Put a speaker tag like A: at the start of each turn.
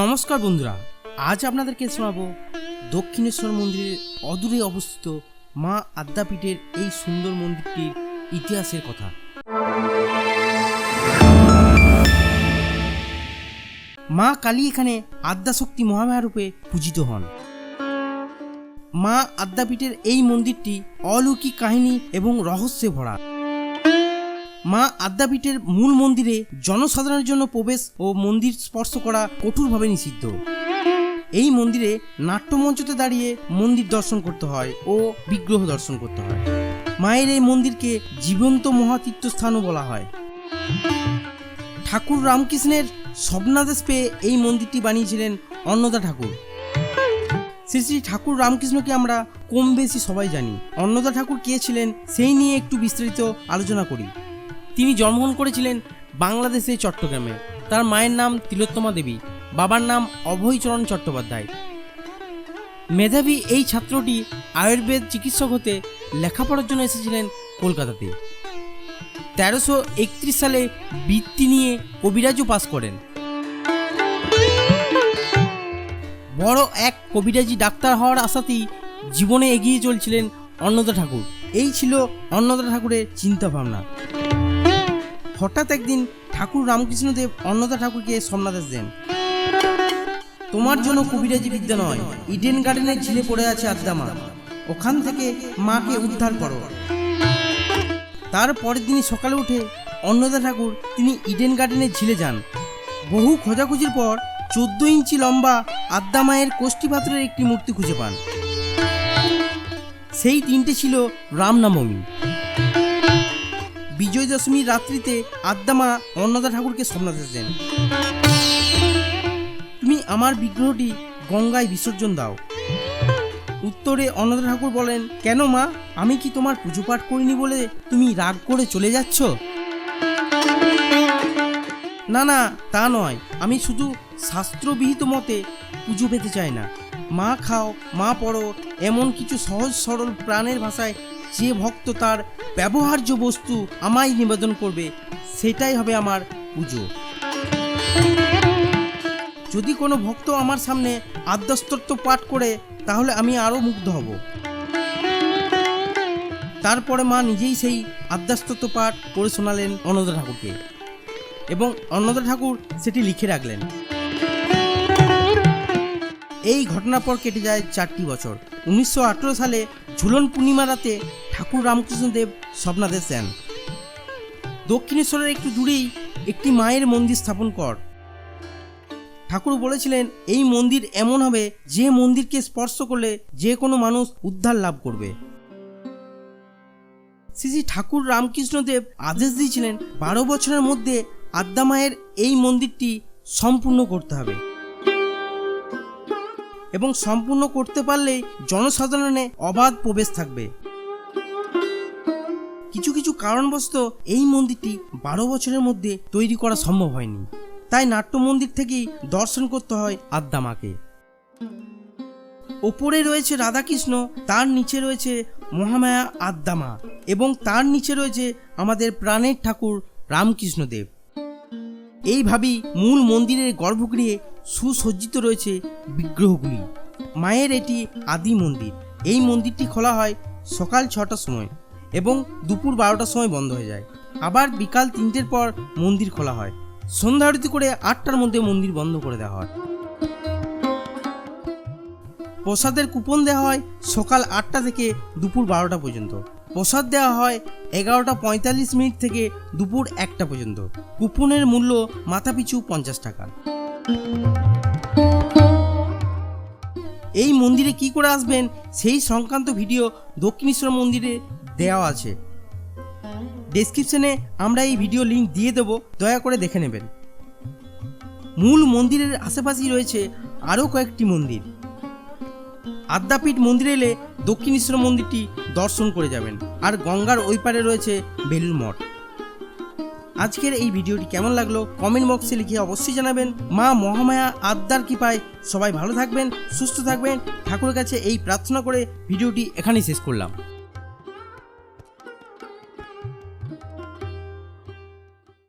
A: নমস্কার বন্ধুরা, আজ আপনাদেরকে শোনাবো দক্ষিণেশ্বর মন্দিরের অদূরে অবস্থিত মা আদ্যাপীঠের এই সুন্দর মন্দিরটির ইতিহাসের কথা। মা কালী এখানে আদ্যাশক্তি মহামায়া রূপে পূজিত হন। মা আদ্যাপীঠের এই মন্দিরটি অলৌকিক কাহিনী এবং রহস্যে ভরা। মা আদ্যাপীঠের মূল মন্দিরে জনসাধারণের জন্য প্রবেশ ও মন্দির স্পর্শ করা কঠোরভাবে নিষিদ্ধ। এই মন্দিরে নাট্যমঞ্চতে দাঁড়িয়ে মন্দির দর্শন করতে হয় ও বিগ্রহ দর্শন করতে হয়। মায়ের এই মন্দিরকে জীবন্ত মহাতীর্থ স্থানও বলা হয়। ঠাকুর রামকৃষ্ণের স্বপ্নাদেশ পেয়ে এই মন্দিরটি বানিয়েছিলেন অন্নদা ঠাকুর। শ্রী শ্রী ঠাকুর রামকৃষ্ণকে আমরা কম বেশি সবাই জানি। অন্নদা ঠাকুর কে ছিলেন সেই নিয়ে একটু বিস্তারিত আলোচনা করি। তিনি জন্মগ্রহণ করেছিলেন বাংলাদেশের চট্টগ্রামে। তার মায়ের নাম তিলোত্তমা দেবী, বাবার নাম অভয়চরণ চট্টোপাধ্যায়। মেধাবী এই ছাত্রটি আয়ুর্বেদ চিকিৎসক হতে লেখাপড়ার জন্য এসেছিলেন কলকাতাতে। তেরোশো একত্রিশ সালে বৃত্তি নিয়ে কবিরাজও পাস করেন। বড় এক কবিরাজি ডাক্তার হওয়ার আশাতেই জীবনে এগিয়ে চলছিলেন অন্নদা ঠাকুর। এই ছিল অন্নদা ঠাকুরের চিন্তা ভাবনা হঠাৎ একদিন ঠাকুর রামকৃষ্ণদেব অন্নদা ঠাকুরকে সম্নাদেশ দেন। তোমার জন্য কবিরাজি বিদ্যা নয় ইডেন গার্ডেনের ঝিলে পড়ে আছে আদ্দামা ওখান থেকে মাকে উদ্ধার করো। তার পরের দিনই সকালে উঠে অন্নদা ঠাকুর তিনি ইডেন গার্ডেনের ঝিলে যান। বহু খোঁজাখুঁজির পর চোদ্দ ইঞ্চি লম্বা আদ্যা মায়ের কোষ্ঠী একটি মূর্তি খুঁজে পান। সেই দিনটি ছিল রামনবমী বিজয় দশমীর রাত্রিতে আদ্দামা অন্নদা ঠাকুরকে স্বপ্নাদেশ দেন। তুমি আমার বিগ্রহটি গঙ্গায় বিসর্জন দাও। উত্তরে অন্নদা ঠাকুর বলেন, কেন মা? আমি কি তোমার পুজো পাঠ করিনি বলে তুমি রাগ করে চলে যাচ্ছ? না না, তা নয়। আমি শুধু শাস্ত্রবিহিত মতে পুজো পেতে চাই না। মা খাও, মা পড়ো, এমন কিছু সহজ সরল প্রাণের ভাষায় যে ভক্ত তার ব্যবহার্য বস্তু আমায় নিবেদন করবে, সেটাই হবে আমার পুজো। যদি কোনো ভক্ত আমার সামনে আদ্যস্তত্ব পাঠ করে, তাহলে আমি আরও মুগ্ধ হব। তারপরে মা নিজেই সেই আদ্যাস্তত্ব পাঠ করে শোনালেন অন্নদা ঠাকুরকে এবং অন্নদা ঠাকুর সেটি লিখে রাখলেন। এই ঘটনার পর কেটে যায় চারটি বছর। উনিশশো আঠেরো সালে ঝুলন পূর্ণিমা রাতে ঠাকুর রামকৃষ্ণদেব স্বপ্নাদেশ দেন। দক্ষিণেশ্বরের একটু দূরেই একটি মায়ের মন্দির স্থাপন কর। ঠাকুর বলেছিলেন, এই মন্দির এমন হবে যে মন্দিরকে স্পর্শ করলে যে কোনো মানুষ উদ্ধার লাভ করবে। শ্রী শ্রী ঠাকুর রামকৃষ্ণদেব আদেশ দিয়েছিলেন, বারো বছরের মধ্যে আদ্যা মায়ের এই মন্দিরটি সম্পূর্ণ করতে হবে। এবং সম্পূর্ণ করতে পারলেই জনসাধারণে অবাধ প্রবেশ থাকবে। কিছু কিছু কারণবশত এই মন্দিরটি বারো বছরের মধ্যে তৈরি করা সম্ভব হয়নি। তাই নাট্য মন্দির থেকেই দর্শন করতে হয় আদ্দামাকে। ওপরে রয়েছে রাধাকৃষ্ণ, তার নিচে রয়েছে মহামায়া আদ্দামা এবং তার নিচে রয়েছে আমাদের প্রাণের ঠাকুর রামকৃষ্ণদেব। এইভাবেই মূল মন্দিরের গর্ভগৃহে সুসজ্জিত রয়েছে বিগ্রহগুলি। মায়ের এটি আদি মন্দির। এই মন্দিরটি খোলা হয় সকাল ছটার সময় এবং দুপুর বারোটার সময় বন্ধ হয়ে যায়। আবার বিকাল তিনটের পর মন্দির খোলা হয়। সন্ধ্যা আরতি করে আটটার মধ্যে মন্দির বন্ধ করে দেওয়া হয়। প্রসাদের কুপন দেওয়া হয় সকাল আটটা থেকে দুপুর বারোটা পর্যন্ত। প্রসাদ দেওয়া হয় এগারোটা পঁয়তাল্লিশ মিনিট থেকে দুপুর একটা পর্যন্ত। কুপনের মূল্য মাথাপিছু পঞ্চাশ টাকা। এই মন্দিরে কি করে আসবেন? সেই সংক্রান্ত ভিডিও দক্ষিণেশ্বর মন্দিরে দেওয়া আছে। ডেসক্রিপশনে আমরা এই ভিডিও লিংক দিয়ে দেব, দয়া করে দেখে নেবেন। মূল মন্দিরের আশেপাশেই রয়েছে আরও কয়েকটি মন্দির। আদ্যাপীঠ মন্দিরে এলে দক্ষিণেশ্বর মন্দিরটি দর্শন করে যাবেন। আর গঙ্গার ওই পারে রয়েছে বেলুর মঠ। আজকের এই ভিডিওটি কেমন লাগল কমেন্ট বক্সে লিখে অবশ্যই জানাবেন। মা মহামায়া আদ্যার কৃপায় সবাই ভালো থাকবেন, সুস্থ থাকবেন। ঠাকুরের কাছে এই প্রার্থনা করে ভিডিওটি এখানেই শেষ করলাম।